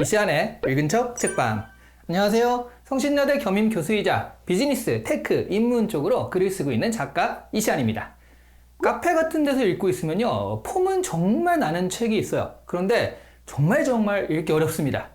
이 시간에 읽은 척 책방. 안녕하세요. 성신여대 겸임 교수이자 비즈니스, 테크, 인문 쪽으로 글을 쓰고 있는 작가 이시안입니다. 카페 같은 데서 읽고 있으면요. 폼은 정말 나는 책이 있어요. 그런데 정말 정말 읽기 어렵습니다.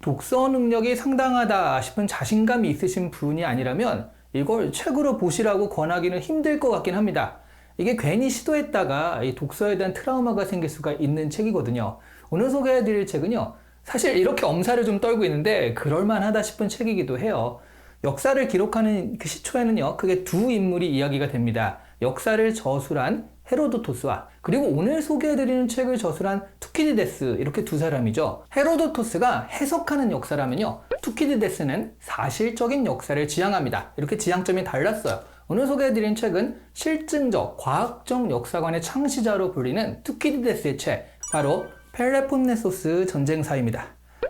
독서 능력이 상당하다 싶은 자신감이 있으신 분이 아니라면 이걸 책으로 보시라고 권하기는 힘들 것 같긴 합니다. 이게 괜히 시도했다가 이 독서에 대한 트라우마가 생길 수가 있는 책이거든요. 오늘 소개해드릴 책은요. 사실 이렇게 엄살을 좀 떨고 있는데 그럴만하다 싶은 책이기도 해요. 역사를 기록하는 그 시초에는요, 크게 두 인물이 이야기가 됩니다. 역사를 저술한 헤로도토스와 그리고 오늘 소개해드리는 책을 저술한 투키디데스 이렇게 두 사람이죠. 헤로도토스가 해석하는 역사라면요, 투키디데스는 사실적인 역사를 지향합니다. 이렇게 지향점이 달랐어요. 오늘 소개해드린 책은 실증적, 과학적 역사관의 창시자로 불리는 투키디데스의 책, 바로 펠레폰네소스 전쟁사입니다.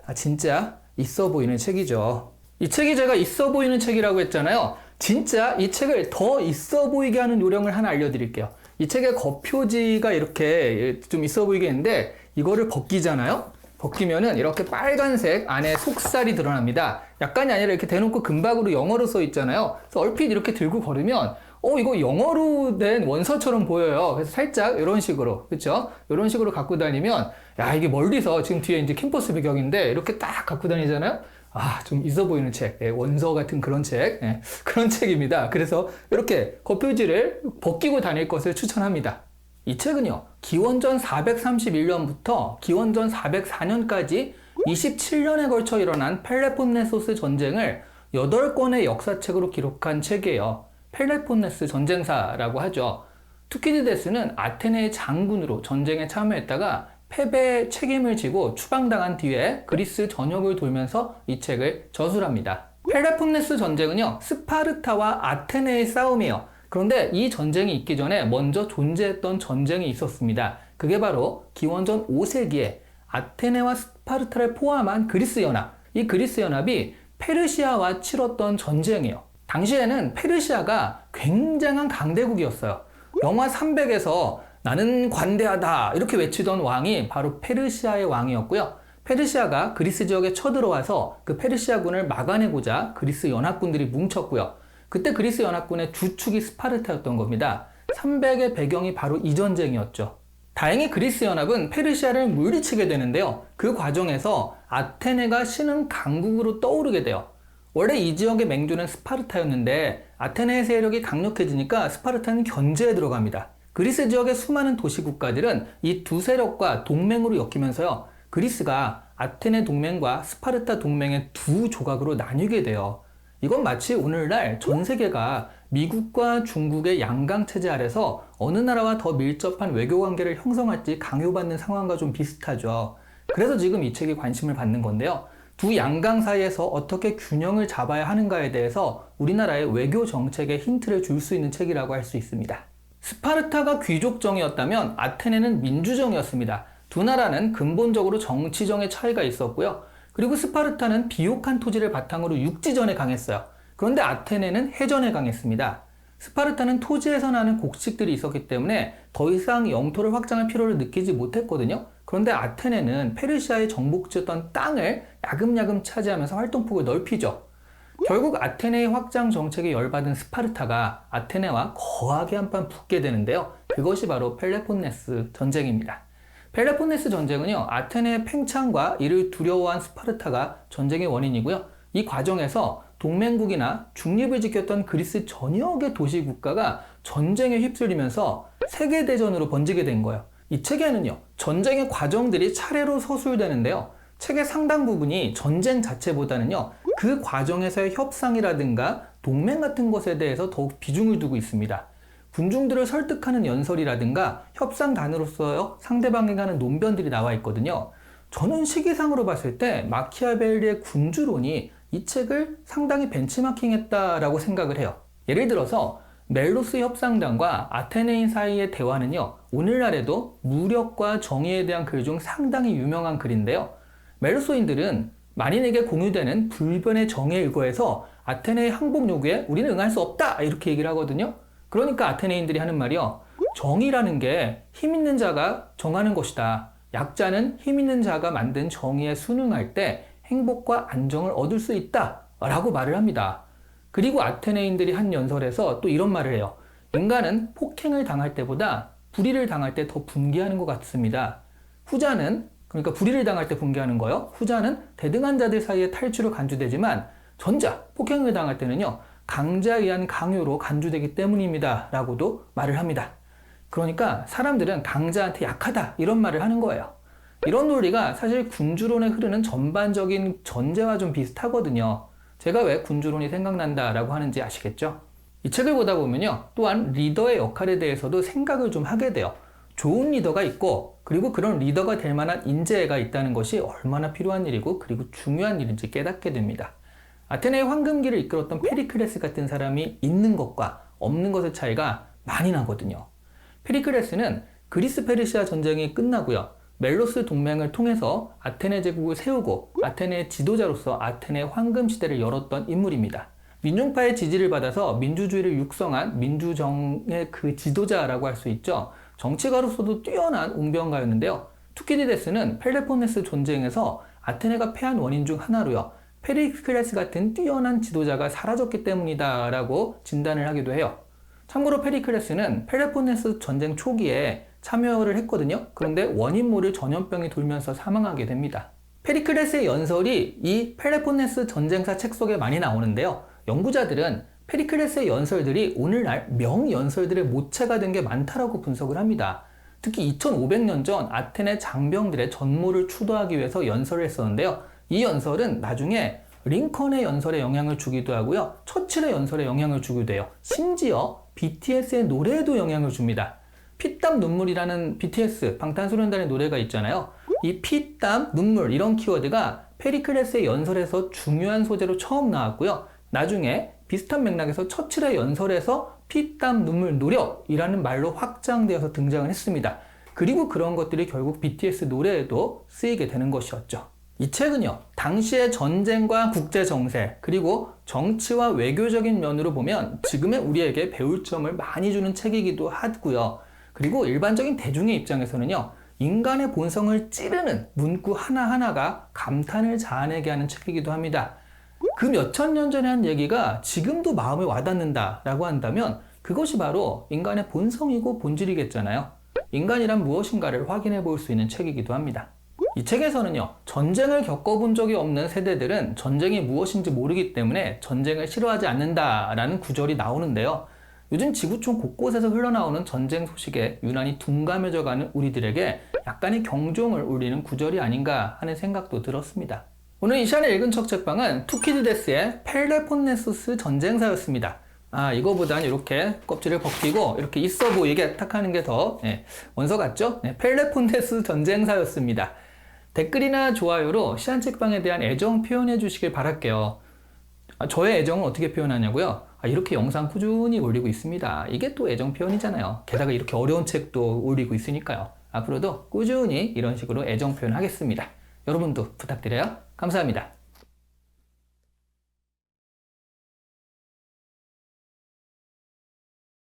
아, 진짜 있어 보이는 책이죠. 이 책이 제가 있어 보이는 책이라고 했잖아요. 진짜 이 책을 더 있어 보이게 하는 요령을 하나 알려드릴게요. 이 책의 겉표지가 이렇게 좀 있어 보이게 했는데 이거를 벗기잖아요. 벗기면은 이렇게 빨간색 안에 속살이 드러납니다. 약간이 아니라 이렇게 대놓고 금박으로 영어로 써 있잖아요. 그래서 얼핏 이렇게 들고 걸으면 어 이거 영어로 된 원서처럼 보여요. 그래서 살짝 이런 식으로 그렇죠? 이런 식으로 갖고 다니면 야 이게 멀리서 지금 뒤에 이제 캠퍼스 배경인데 이렇게 딱 갖고 다니잖아요. 아, 좀 있어 보이는 책, 예, 원서 같은 그런 책, 예, 그런 책입니다. 그래서 이렇게 겉표지를 벗기고 다닐 것을 추천합니다. 이 책은요, 기원전 431년부터 기원전 404년까지 27년에 걸쳐 일어난 펠레폰네소스 전쟁을 8권의 역사책으로 기록한 책이에요. 펠레폰네스 전쟁사라고 하죠. 투키디데스는 아테네의 장군으로 전쟁에 참여했다가 패배의 책임을 지고 추방당한 뒤에 그리스 전역을 돌면서 이 책을 저술합니다. 펠레폰네스 전쟁은요, 스파르타와 아테네의 싸움이에요. 그런데 이 전쟁이 있기 전에 먼저 존재했던 전쟁이 있었습니다. 그게 바로 기원전 5세기에 아테네와 스파르타를 포함한 그리스 연합. 이 그리스 연합이 페르시아와 치렀던 전쟁이에요. 당시에는 페르시아가 굉장한 강대국이었어요. 영화 300에서 나는 관대하다 이렇게 외치던 왕이 바로 페르시아의 왕이었고요. 페르시아가 그리스 지역에 쳐들어와서 그 페르시아군을 막아내고자 그리스 연합군들이 뭉쳤고요. 그때 그리스 연합군의 주축이 스파르타였던 겁니다. 300의 배경이 바로 이 전쟁이었죠. 다행히 그리스 연합은 페르시아를 물리치게 되는데요. 그 과정에서 아테네가 신흥 강국으로 떠오르게 돼요. 원래 이 지역의 맹주는 스파르타였는데 아테네의 세력이 강력해지니까 스파르타는 견제에 들어갑니다. 그리스 지역의 수많은 도시 국가들은 이 두 세력과 동맹으로 엮이면서요. 그리스가 아테네 동맹과 스파르타 동맹의 두 조각으로 나뉘게 돼요. 이건 마치 오늘날 전 세계가 미국과 중국의 양강 체제 아래서 어느 나라와 더 밀접한 외교 관계를 형성할지 강요받는 상황과 좀 비슷하죠. 그래서 지금 이 책이 관심을 받는 건데요. 두 양강 사이에서 어떻게 균형을 잡아야 하는가에 대해서 우리나라의 외교 정책에 힌트를 줄 수 있는 책이라고 할 수 있습니다. 스파르타가 귀족정이었다면 아테네는 민주정이었습니다. 두 나라는 근본적으로 정치정의 차이가 있었고요. 그리고 스파르타는 비옥한 토지를 바탕으로 육지전에 강했어요. 그런데 아테네는 해전에 강했습니다. 스파르타는 토지에서 나는 곡식들이 있었기 때문에 더 이상 영토를 확장할 필요를 느끼지 못했거든요. 그런데 아테네는 페르시아의 정복지였던 땅을 야금야금 차지하면서 활동폭을 넓히죠. 결국 아테네의 확장 정책에 열받은 스파르타가 아테네와 거하게 한판 붙게 되는데요. 그것이 바로 펠레폰네스 전쟁입니다. 펠레폰네스 전쟁은요, 아테네의 팽창과 이를 두려워한 스파르타가 전쟁의 원인이고요. 이 과정에서 동맹국이나 중립을 지켰던 그리스 전역의 도시 국가가 전쟁에 휩쓸리면서 세계대전으로 번지게 된 거예요. 이 책에는요, 전쟁의 과정들이 차례로 서술되는데요. 책의 상당 부분이 전쟁 자체보다는요, 그 과정에서의 협상이라든가 동맹 같은 것에 대해서 더욱 비중을 두고 있습니다. 군중들을 설득하는 연설이라든가 협상단으로서 상대방에 가는 논변들이 나와 있거든요. 저는 시기상으로 봤을 때 마키아벨리의 군주론이 이 책을 상당히 벤치마킹했다라고 생각을 해요. 예를 들어서 멜로스 협상단과 아테네인 사이의 대화는요, 오늘날에도 무력과 정의에 대한 글 중 상당히 유명한 글인데요. 멜로소인들은 만인에게 공유되는 불변의 정의에 의거해서 아테네의 항복 요구에 우리는 응할 수 없다! 이렇게 얘기를 하거든요. 그러니까 아테네인들이 하는 말이요. 정의라는 게 힘 있는 자가 정하는 것이다. 약자는 힘 있는 자가 만든 정의에 순응할 때 행복과 안정을 얻을 수 있다. 라고 말을 합니다. 그리고 아테네인들이 한 연설에서 또 이런 말을 해요. 인간은 폭행을 당할 때보다 불의를 당할 때 더 분개하는 것 같습니다. 후자는 그러니까 불의를 당할 때 분개하는 거요. 후자는 대등한 자들 사이에 탈출을 간주되지만 전자 폭행을 당할 때는요 강자에 의한 강요로 간주되기 때문입니다. 라고도 말을 합니다. 그러니까 사람들은 강자한테 약하다 이런 말을 하는 거예요. 이런 논리가 사실 군주론에 흐르는 전반적인 전제와 좀 비슷하거든요. 제가 왜 군주론이 생각난다라고 하는지 아시겠죠? 이 책을 보다 보면요. 또한 리더의 역할에 대해서도 생각을 좀 하게 돼요. 좋은 리더가 있고, 그리고 그런 리더가 될 만한 인재가 있다는 것이 얼마나 필요한 일이고, 그리고 중요한 일인지 깨닫게 됩니다. 아테네의 황금기를 이끌었던 페리클레스 같은 사람이 있는 것과 없는 것의 차이가 많이 나거든요. 페리클레스는 그리스 페르시아 전쟁이 끝나고요. 멜로스 동맹을 통해서 아테네 제국을 세우고 아테네의 지도자로서 아테네 황금 시대를 열었던 인물입니다. 민중파의 지지를 받아서 민주주의를 육성한 민주정의 그 지도자라고 할 수 있죠. 정치가로서도 뛰어난 웅변가였는데요. 투키디데스는 펠레포네스 전쟁에서 아테네가 패한 원인 중 하나로요. 페리클레스 같은 뛰어난 지도자가 사라졌기 때문이다라고 진단을 하기도 해요. 참고로 페리클레스는 펠레포네스 전쟁 초기에 참여를 했거든요. 그런데 원인 모를 전염병이 돌면서 사망하게 됩니다. 페리클레스의 연설이 이 펠레포네스 전쟁사 책 속에 많이 나오는데요. 연구자들은 페리클레스의 연설들이 오늘날 명연설들의 모체가 된 게 많다라고 분석을 합니다. 특히 2500년 전 아테네 장병들의 전모를 추도하기 위해서 연설을 했었는데요. 이 연설은 나중에 링컨의 연설에 영향을 주기도 하고요. 처칠의 연설에 영향을 주기도 해요. 심지어 BTS의 노래에도 영향을 줍니다. 피땀 눈물이라는 BTS 방탄소년단의 노래가 있잖아요. 이 피땀 눈물 이런 키워드가 페리클레스의 연설에서 중요한 소재로 처음 나왔고요. 나중에 비슷한 맥락에서 처칠의 연설에서 피땀 눈물 노력이라는 말로 확장되어서 등장을 했습니다. 그리고 그런 것들이 결국 BTS 노래에도 쓰이게 되는 것이었죠. 이 책은요, 당시의 전쟁과 국제 정세, 그리고 정치와 외교적인 면으로 보면 지금의 우리에게 배울 점을 많이 주는 책이기도 하고요. 그리고 일반적인 대중의 입장에서는요, 인간의 본성을 찌르는 문구 하나하나가 감탄을 자아내게 하는 책이기도 합니다. 그 몇천 년 전에 한 얘기가 지금도 마음에 와닿는다라고 한다면 그것이 바로 인간의 본성이고 본질이겠잖아요. 인간이란 무엇인가를 확인해 볼 수 있는 책이기도 합니다. 이 책에서는요, 전쟁을 겪어본 적이 없는 세대들은 전쟁이 무엇인지 모르기 때문에 전쟁을 싫어하지 않는다라는 구절이 나오는데요. 요즘 지구촌 곳곳에서 흘러나오는 전쟁 소식에 유난히 둔감해져 가는 우리들에게 약간의 경종을 울리는 구절이 아닌가 하는 생각도 들었습니다. 오늘 이 시간에 읽은 첫 책방은 투키디데스의 펠레폰네소스 전쟁사였습니다. 아, 이거보단 이렇게 껍질을 벗기고 이렇게 있어 보이게 탁 하는 게더 네, 원서 같죠? 네, 펠레폰네스 전쟁사였습니다. 댓글이나 좋아요로 시안책방에 대한 애정 표현해 주시길 바랄게요. 아, 저의 애정을 어떻게 표현하냐고요? 아, 이렇게 영상 꾸준히 올리고 있습니다. 이게 또 애정 표현이잖아요. 게다가 이렇게 어려운 책도 올리고 있으니까요. 앞으로도 꾸준히 이런 식으로 애정 표현하겠습니다. 여러분도 부탁드려요. 감사합니다.